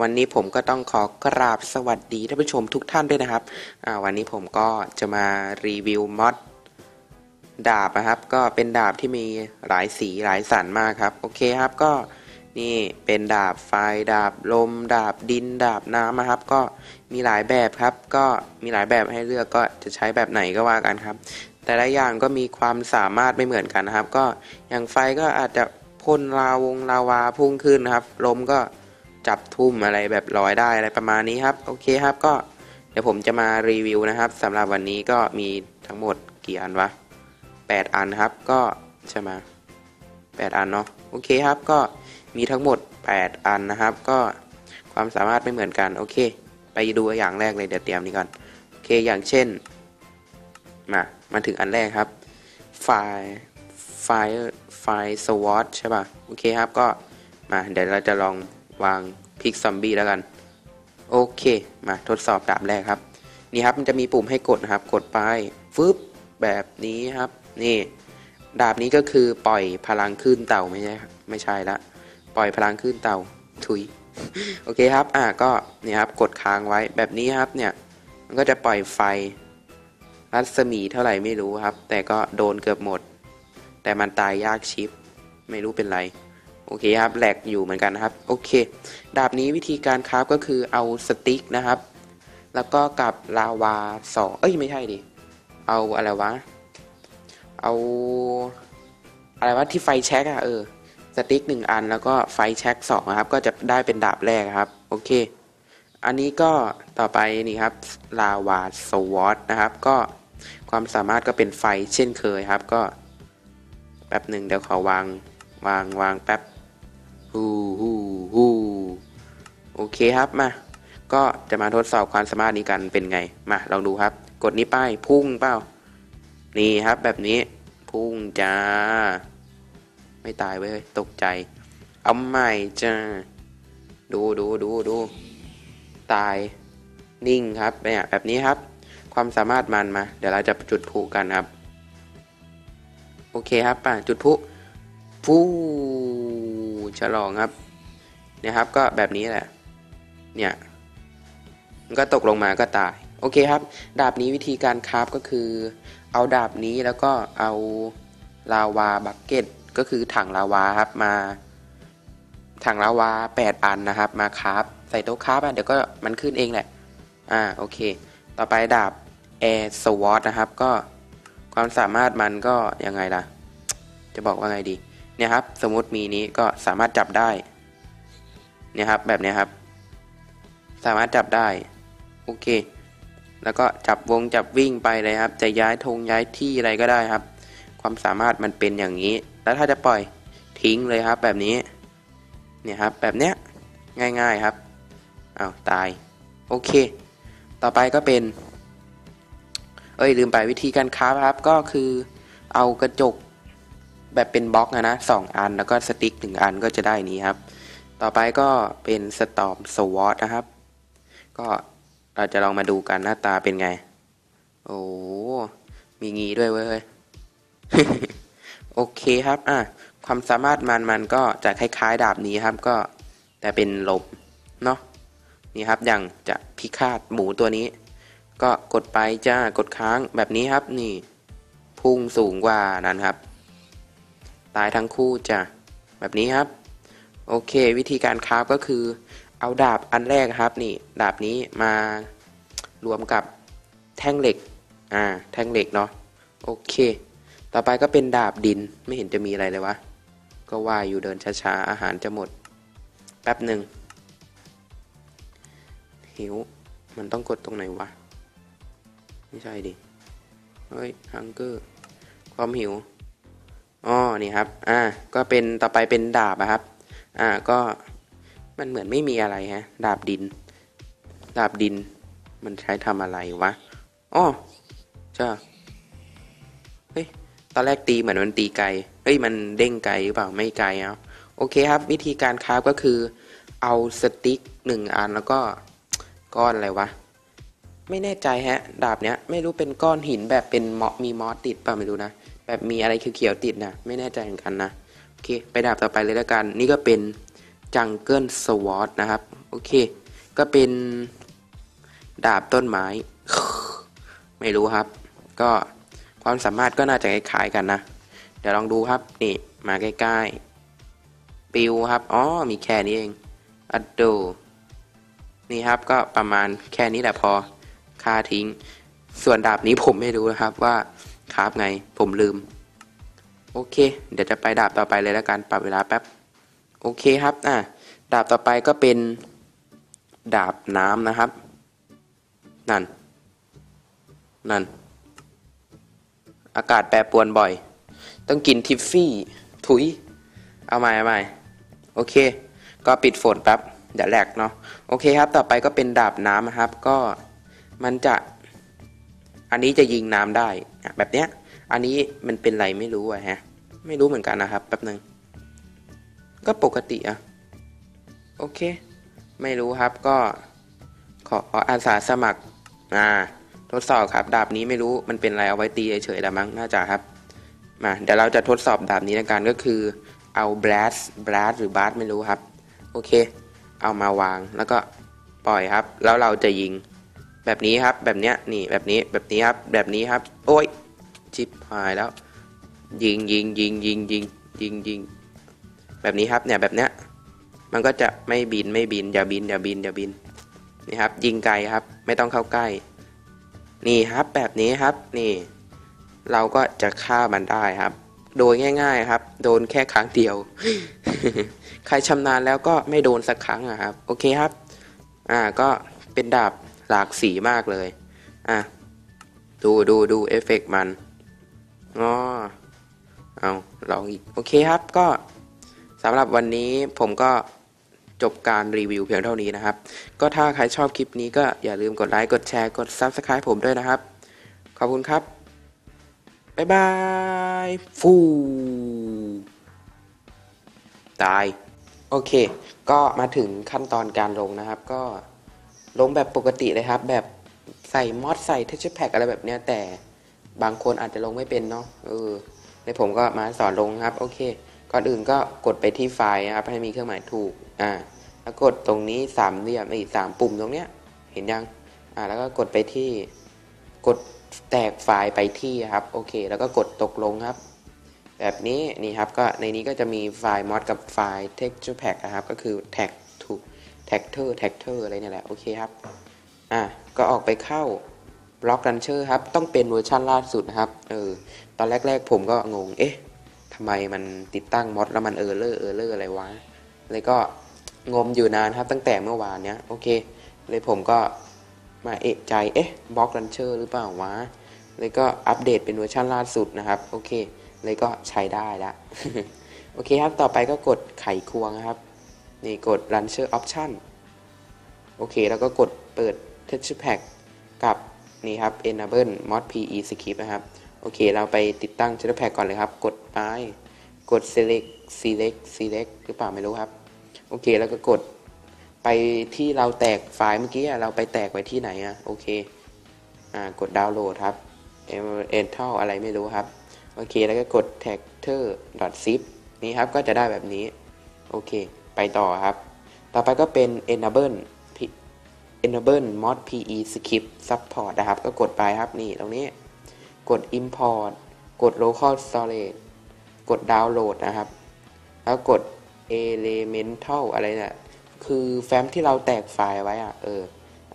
วันนี้ผมก็ต้องขอกราบสวัสดีท่านผู้ชมทุกท่านด้วยนะครับวันนี้ผมก็จะมารีวิวมอดดาบนะครับ ก็เป็นดาบที่มีหลายสีหลายสันมากครับ โอเคครับก็นี่เป็นดาบไฟดาบลม ดาบดิน ดาบน้ำนะครับ ก็มีหลายแบบครับ ก็มีหลายแบบให้เลือกก็จะใช้แบบไหนก็ว่ากันครับ แต่ละอย่างก็มีความสามารถไม่เหมือนกันนะครับ ก็อย่างไฟก็อาจจะพ่นลาวงลาวาพุ่งขึ้นนะครับ ลมก็ จับทุ่มอะไรแบบลอยได้อะไรประมาณนี้ครับ โอเคครับก็เดี๋ยวผมจะมารีวิวนะครับสำหรับวันนี้ก็มีทั้งหมดกี่อันวะ8 อันครับก็ใช่ไหม8อันเนาะโอเคครับก็มีทั้งหมด 8 อันนะครับ ก็ความสามารถไม่เหมือนกันโอเค ไปดูอย่างแรกเลยเดี๋ยวเตรียมนี้ก่อนโอเคอย่างเช่นมามาถึงอันแรกครับไฟล์ไฟล์ไฟล์สวอตใช่ป่ะโอเคครับก็มาเดี๋ยวเราจะลอง วางพิกซอมบี้แล้วกัน โอเค มาทดสอบดาบแรกครับ นี่ครับมันจะมีปุ่มให้กดนะครับ กดไปฟึบแบบนี้ครับ นี่ ดาบนี้ก็คือปล่อยพลังขึ้นเต่าไม่ใช่ไม่ใช่ละ ปล่อยพลังขึ้นเต่าทุย โอเคครับ อ่าก็นี่ครับ กดค้างไว้แบบนี้ครับ เนี่ย มันก็จะปล่อยไฟ รัศมีเท่าไหร่ไม่รู้ครับ แต่ก็โดนเกือบหมด แต่มันตายยากชิป ไม่รู้เป็นไร โอเคครับแหลกอยู่เหมือนกันนะครับ โอเค ดาบนี้วิธีการคราฟก็คือเอาสติ๊กนะครับ แล้วก็กับลาวาสองเอ้ยไม่ใช่ดิ เอาอะไรวะ เอาอะไรวะที่ไฟแช็กอะเออ สติ๊กหนึ่งอันแล้วก็ไฟแช็กสองครับ ก็จะได้เป็นดาบแรกครับ โอเค อันนี้ก็ต่อไปนี่ครับลาวาสวอตนะครับ ก็ความสามารถก็เป็นไฟเช่นเคยครับ ก็แป๊บหนึ่งเดี๋ยวขอวางวางวางแป๊บ ฮูฮูฮูโอเคครับมา ก็จะมาทดสอบความสามารถนี้กันเป็นไง มาลองดูครับ กดนี้ป้ายพุ่งเปล่านี่ครับแบบนี้ พุ่งจ้า ไม่ตายเว้ยตกใจ เอาใหม่จ้า ดูดูดูดู ตาย นิ่งครับเนี่ยแบบนี้ครับ ความสามารถมันมา เดี๋ยวเราจะจุดพุกันครับ โอเคครับป่ะจุดพลุฟู ฉลองครับเนี่ยครับก็แบบนี้แหละ เนี่ย มันก็ตกลงมาก็ตาย โอเคครับ ดาบนี้วิธีการคราฟก็คือ เอาดาบนี้แล้วก็เอาลาวาบักเก็ตก็คือถังลาวาครับมา ถังลาวา 8 อันนะครับ มาคราฟใส่โต๊ะคราฟอะเดี๋ยวก็มันขึ้นเองแหละ อ่าโอเค ต่อไปดาบแอร์สวอตนะครับ ก็ความสามารถมันก็ยังไงล่ะ จะบอกว่าไงดี เนี่ยครับสมมติมีนี้ก็สามารถจับได้เนี่ยครับแบบนี้ครับ สามารถจับได้โอเค แล้วก็จับวงจับวิ่งไปเลยครับ จะย้ายธงย้ายที่อะไรก็ได้ครับ ความสามารถมันเป็นอย่างนี้ แล้วถ้าจะปล่อยทิ้งเลยครับแบบนี้เนี่ยครับแบบเนี้ยง่ายๆครับอ้าวตายโอเค ต่อไปก็เป็น เอ้ยลืมไปวิธีการค้าครับก็คือเอากระจก แบบเป็นบล็อกนะนะสองอันแล้วก็สติ๊กหนึ่งอันก็จะได้นี้ครับ ต่อไปก็เป็นสตอมสวอตนะครับ ก็เราจะลองมาดูกันหน้าตาเป็นไง โอ้มีงี้ด้วยเว้ยโอเคครับอะความสามารถมันมันก็จะคล้ายๆ ดาบนี้ครับก็แต่เป็นลมเนาะนี่ครับอย่างจะพิฆาตหมูตัวนี้ ก็กดไปจ้ากดค้างแบบนี้ครับนี่ พุ่งสูงกว่านั้นครับ ตายทั้งคู่จ้ะแบบนี้ครับ โอเค วิธีการคราฟก็คือ เอาดาบอันแรกครับนี่ดาบนี้มารวมกับแท่งเหล็กอ่าแท่งเหล็กเนาะโอเค ต่อไปก็เป็นดาบดินไม่เห็นจะมีอะไรเลยวะก็ว่าอยู่เดินช้าๆอาหารจะหมด แป๊บหนึ่งหิวมันต้องกดตรงไหนวะ ไม่ใช่ดิ เฮ้ยฮังเกอร์ ความหิว อ๋อนี่ครับ อ่า ก็เป็นต่อไปเป็นดาบอะครับ อ่า ก็มันเหมือนไม่มีอะไรฮะ ดาบดิน ดาบดิน มันใช้ทำอะไรวะอ๋อจ้าเฮ้ย ตอนแรกตีเหมือนมันตีไกล เฮ้ย มันเด้งไกลหรือเปล่า ไม่ไกลเอาโอเคครับ วิธีการคราฟก็คือ เอาสติ๊กหนึ่งอันแล้วก็ก้อนอะไรวะ ไม่แน่ใจฮะ ดาบเนี้ย ไม่รู้เป็นก้อนหินแบบเป็นมาะมีมอสติดป่ะไม่รู้นะ แบบมีอะไรเขียวๆติดนะไม่แน่ใจเหมือนกันนะโอเค ไปดาบต่อไปเลยแล้วกัน นี่ก็เป็นจังเกิลสวอตนะครับ โอเค ก็เป็นดาบต้นไม้ ไม่รู้ครับ ก็ความสามารถก็น่าจะคล้ายๆกันนะ เดี๋ยวลองดูครับ นี่ มาใกล้ๆ ปิวครับ อ๋อ มีแค่นี้เอง อัดดูนี่ครับ ก็ประมาณแค่นี้แหละพอ ค่าทิ้ง ส่วนดาบนี้ผมไม่รู้นะครับว่า ราบไง ผมลืม โอเค เดี๋ยวจะไปดาบต่อไปเลยแล้วกันปรับเวลาแป๊บ โอเคครับ อะ ดาบต่อไปก็เป็นดาบน้ำนะครับ นั่น นั่น อากาศแปรปรวนบ่อย ต้องกินทิฟฟี่ ถุย เอาใหม่เอาใหม่โอเค ก็ปิดฝนแป๊บเดี๋ยวแหลกเนาะ โอเคครับ ต่อไปก็เป็นดาบน้ำนะครับ ก็มันจะ อันนี้จะยิงน้ำได้แบบเนี้ย อันนี้มันเป็นไรไม่รู้อะฮะ ไม่รู้เหมือนกันนะครับแป๊บหนึ่งก็ปกติอะโอเค ไม่รู้ครับก็ขออาสาสมัครอ่าทดสอบครับ ดาบนี้ไม่รู้มันเป็นอะไรเอาไว้ตีเฉยๆแต่มั้งน่าจะครับมาเดี๋ยวเราจะทดสอบดาบนี้ในการก็คือเอา blast blast หรือ blast ไม่รู้ครับ โอเค เอามาวางแล้วก็ปล่อยครับ แล้วเราจะยิง แบบนี้ครับ แบบเนี้ยนี่แบบนี้แบบนี้ครับ แบบนี้ครับ โอ้ยชิบหายแล้ว ยิงยิงยิงยิงยิงยิงยิงแบบนี้ครับเนี่ยแบบเนี้ยมันก็จะไม่บินไม่บินอย่าบินอย่าบินอย่าบินนี่ครับ ยิงไกลครับ ไม่ต้องเข้าใกล้ นี่ครับแบบนี้ครับนี่ เราก็จะฆ่ามันได้ครับ โดยง่าย ๆครับ โดนแค่ครั้งเดียว ใครชำนาญแล้วก็ไม่โดนสักครั้งอะครับ โอเคครับ อ่าก็เป็นดาบ หลากสีมากเลยอะดูดูดูเอฟเฟกต์มันอ๋อเอาลองอีก โอเคครับก็สำหรับวันนี้ผมก็จบการรีวิวเพียงเท่านี้นะครับ ก็ถ้าใครชอบคลิปนี้ก็อย่าลืมกดไลค์ กดแชร์ กด Subscribe ผมด้วยนะครับ ขอบคุณครับ บ๊ายบาย ฟูตาย โอเค ก็มาถึงขั้นตอนการลงนะครับก็ ลงแบบปกติเลยครับ แบบใส่มอดใส่เทชแพ็กอะไรแบบเนี้ยแต่บางคนอาจจะลงไม่เป็นเนาะเออในผมก็มาสอนลงครับ โอเค ก่อนอื่นก็กดไปที่ไฟล์นะครับ ให้มีเครื่องหมายถูกอ่าแล้วกดตรงนี้สามเหลี่ยมอีกสามปุ่มตรงเนี้ย เห็นยังอ่าแล้วก็กดไปที่กดแตกไฟล์ไปที่ครับ โอเค แล้วก็กดตกลงครับ แบบนี้นี่ครับก็ในนี้ก็จะมีไฟล์มอดกับไฟล์ texture pack นะครับ ก็คือแท็ก tag to tagter tagter อะไรเนี่ยแหละ โอเคครับ อะ ก็ออกไปเข้า block launcher ครับ ต้องเป็นเวอร์ชันล่าสุดนะครับ เออ ตอนแรกๆผมก็งง เอ๊ะทำไมมันติดตั้งมอดแล้วมันเออร์เลอร์เออร์เลอร์อะไรวะ เลยก็งมอยู่นานครับ ตั้งแต่เมื่อวานเนี้ย โอเค เลยผมก็มาเอะใจ เอ๊ะ block launcher หรือเปล่าวะ เลยก็อัปเดตเป็นเวอร์ชันล่าสุดนะครับ โอเค เลยก็ใช้ได้ละ โอเคครับ ต่อไปก็กดไขควงครับ นี่กด launcher option โอเค แล้วก็กดเปิด texture pack กับนี่ครับ enable mod pe script นะครับ โอเค เราไปติดตั้ง texture pack ก่อนเลยครับ กดไป กด select select select หรือเปล่าไม่รู้ครับ โอเค แล้วก็กดไปที่เราแตกไฟล์เมื่อกี้เราไปแตกไว้ที่ไหนอะโอเค อ่า กดดาวน์โหลดครับ e n t a l อะไรไม่รู้ครับ โอเค แล้วก็กด tagter.zip นี่ครับ ก็จะได้แบบนี้ โอเค ไปต่อครับ ต่อไปก็เป็น enable enable mod pe script support นะครับ ก็กดไปครับนี่ตรงนี้ กด import กด local storage กด download นะครับ แล้วกด elemental อะไรเนี่ย คือแฟ้มที่เราแตกไฟล์ไว้อะเออ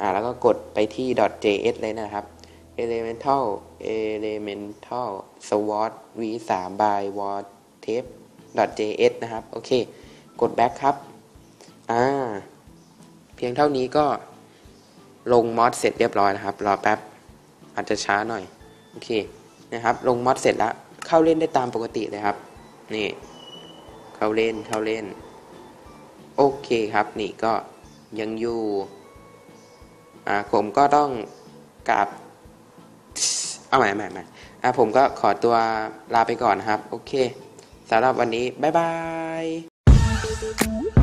อ่า แล้วก็กดไปที่ .js เลยนะครับ elemental elemental sword v3 by word tape js นะครับ โอเค กด back ครับ อ่า เพียงเท่านี้ก็ลงมอดเสร็จเรียบร้อยนะครับ รอแป๊บ อาจจะช้าหน่อย โอเค นะครับ ลงมอดเสร็จแล้ว เข้าเล่นได้ตามปกติเลยครับ นี่ เข้าเล่น เข้าเล่น โอเคครับ นี่ก็ยังอยู่ อ่า ผมก็ต้องกราบเอาใหม่ใหม่ใหม่อะผมก็ขอตัวลาไปก่อนครับ โอเคสำหรับวันนี้ บ๊ายบาย Thank you.